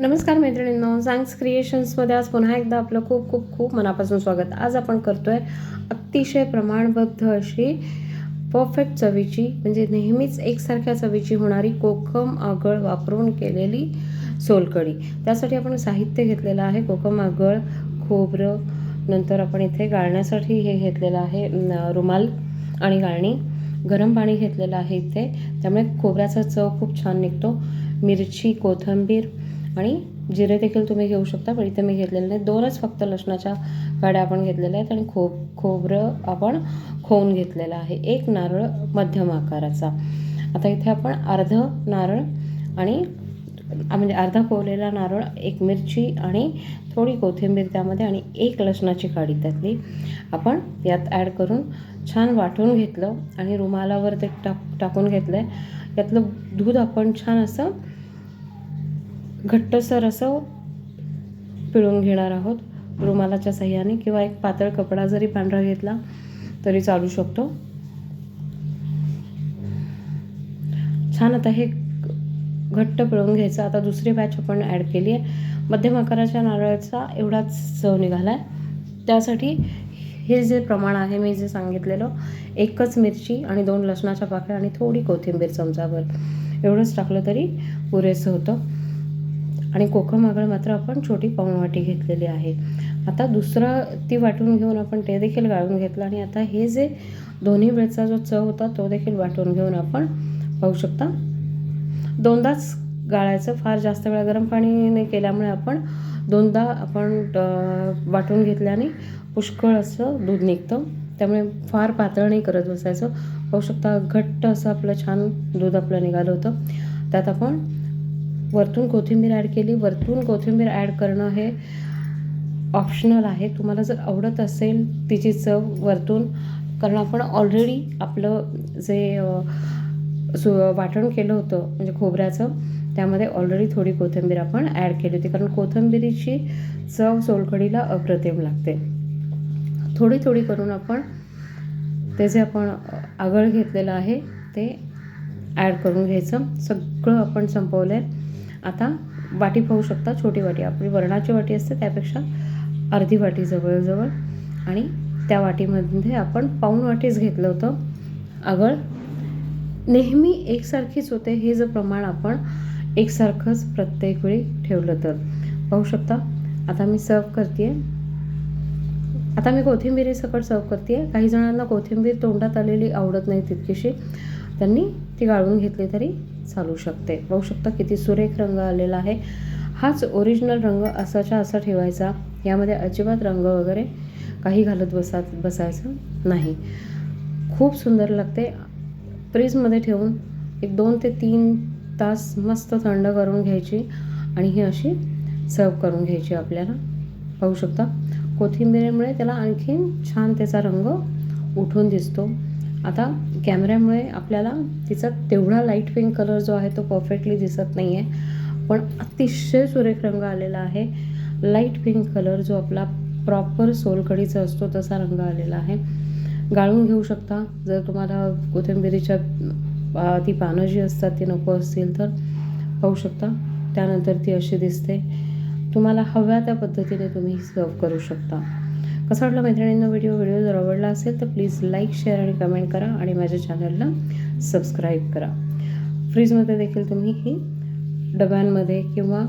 नमस्कार मैत्रिणींनो सांग्स क्रिएशन्समध्ये आज पुन्हा एकदा आपलं खूप खूप खूप मनापासून स्वागत. आज आपण करतोय अतिशय प्रमाणबद्ध अशी परफेक्ट चवीची म्हणजे नेहमीच एकसारख्या चवीची होणारी कोकम आगळ वापरून केलेली सोलकढी. त्यासाठी आपण साहित्य घेतलेलं आहे कोकम आगळ खोबरं नंतर आपण इथे गाळण्यासाठी हे घेतलेलं आहे रुमाल आणि गाळणी. गरम पाणी घेतलेलं आहे इथे त्यामुळे खोबऱ्याचा चव खूप छान निघतो. मिरची कोथिंबीर आणि जिरे देखील तुम्ही घेऊ शकता पण इथे मी घेतलेले नाही. दोनच फक्त लसणाच्या काड्या आपण घेतलेल्या आहेत आणि खोब खोबरं आपण खोवून घेतलेलं आहे. एक नारळ मध्यम आकाराचा. आता इथे आपण अर्ध नारळ आणि म्हणजे अर्धा कोवलेला नारळ एक मिरची आणि थोडी कोथिंबीर त्यामध्ये आणि एक लसणाची काडी त्यातली आपण यात ॲड करून छान वाटून घेतलं आणि रुमालावर ते टाक टाकून घेतलं आहे यातलं दूध आपण छान असं घट्टसर असं पिळून घेणार आहोत. रुमालाच्या सहाय्याने किंवा एक पातळ कपडा जरी पांढरा घेतला तरी चालू शकतो. छान आता हे घट्ट पिळून घ्यायचं. आता दुसरी बॅच आपण ॲड केली आहे. मध्यम आकाराच्या नारळाचा एवढाच चव निघाला आहे त्यासाठी हे जे प्रमाण आहे मी जे सांगितलेलं एकच मिरची आणि दोन लसणाच्या पाकळ्या आणि थोडी कोथिंबीर चमचाभर. एवढंच टाकलं तरी पुरेसं होतं. आणि कोकम आगळ मात्र आपण छोटी पाऊण वाटी घेतलेली आहे. आता दुसरं ती वाटून घेऊन आपण ते देखील गाळून घेतलं आणि आता हे जे दोन्ही वेळचा जो चव होता तो देखील वाटून घेऊन आपण पाहू शकता. दोनदाच गाळायचं फार जास्त वेळा गरम पाणीने केल्यामुळे आपण दोनदा आपण वाटून घेतल्याने पुष्कळ असं दूध निघतं. त्यामुळे फार पातळ नाही करत बसायचं. पाहू शकता घट्ट असं आपलं छान दूध आपलं निघालं होतं. त्यात आपण वरतून कोथिंबीर ॲड केली. वरतून कोथिंबीर ॲड करणं हे ऑप्शनल आहे. तुम्हाला जर आवडत असेल तिची चव वरतून कारण आपण ऑलरेडी आपलं जे सु वाटण केलं होतं म्हणजे खोबऱ्याचं त्यामध्ये ऑलरेडी थोडी कोथिंबीर आपण ॲड केली होती. कारण कोथिंबीरीची चव सोलकढीला अप्रतिम लागते. थोडी थोडी करून आपण ते जे आपण आगळ घेतलेलं आहे ते ॲड करून घ्यायचं. सगळं आपण संपवलं आहे आता वाटी पाहू शकता छोटी वाटी. आपली वरणाची वाटी असते त्यापेक्षा अर्धी वाटी जवळजवळ. आणि त्या वाटीमध्ये आपण पाऊण वाटीच घेतलं होतं. आगळ नेहमी एकसारखीच होते हे जर प्रमाण आपण एकसारखंच प्रत्येक वेळी ठेवलं तर. पाहू शकता आता मी सर्व करते. आता मी कोथिंबिरी सकट सर्व करते. काही जणांना कोथिंबीर तोंडात आलेली आवडत नाही तितकीशी. त्यांनी ती गाळून घेतली तरी चालू शकते. पाहू शकता किती सुरेख रंग आलेला आहे. हाच ओरिजिनल रंग असाच्या असा ठेवायचा. यामध्ये अजिबात रंग वगैरे काही घालत बसा बसायचं नाही. खूप सुंदर लागते. फ्रीजमध्ये ठेवून एक दोन ते तीन तास मस्त थंड करून घ्यायची आणि ही अशी सर्व करून घ्यायची आपल्याला. पाहू शकता. कोथिंबिरीमुळे त्याला आणखीन छान त्याचा रंग उठून दिसतो. आता कॅमेऱ्यामुळे आपल्याला तिचा तेवढा लाइट पिंक कलर जो आहे तो परफेक्टली दिसत नाही आहे पण अतिशय सुरेख रंग आलेला आहे. लाइट पिंक कलर जो आपला प्रॉपर सोलकडीचा असतो तसा रंग आलेला आहे. गाळून घेऊ शकता. जर तुम्हाला कोथिंबिरीच्या ती पानं जी असतात ती नको असतील तर पाहू शकता. त्यानंतर ती अशी दिसते. तुम्हाला हव्या त्या पद्धतीने तुम्ही सर्व करू शकता. कसं वाटलं मैत्रिणींना व्हिडिओ व्हिडिओ जर आवडला असेल तर प्लीज लाईक शेअर आणि कमेंट करा आणि माझ्या चॅनलला सबस्क्राईब करा. फ्रीजमध्ये देखील तुम्ही ही डब्यांमध्ये किंवा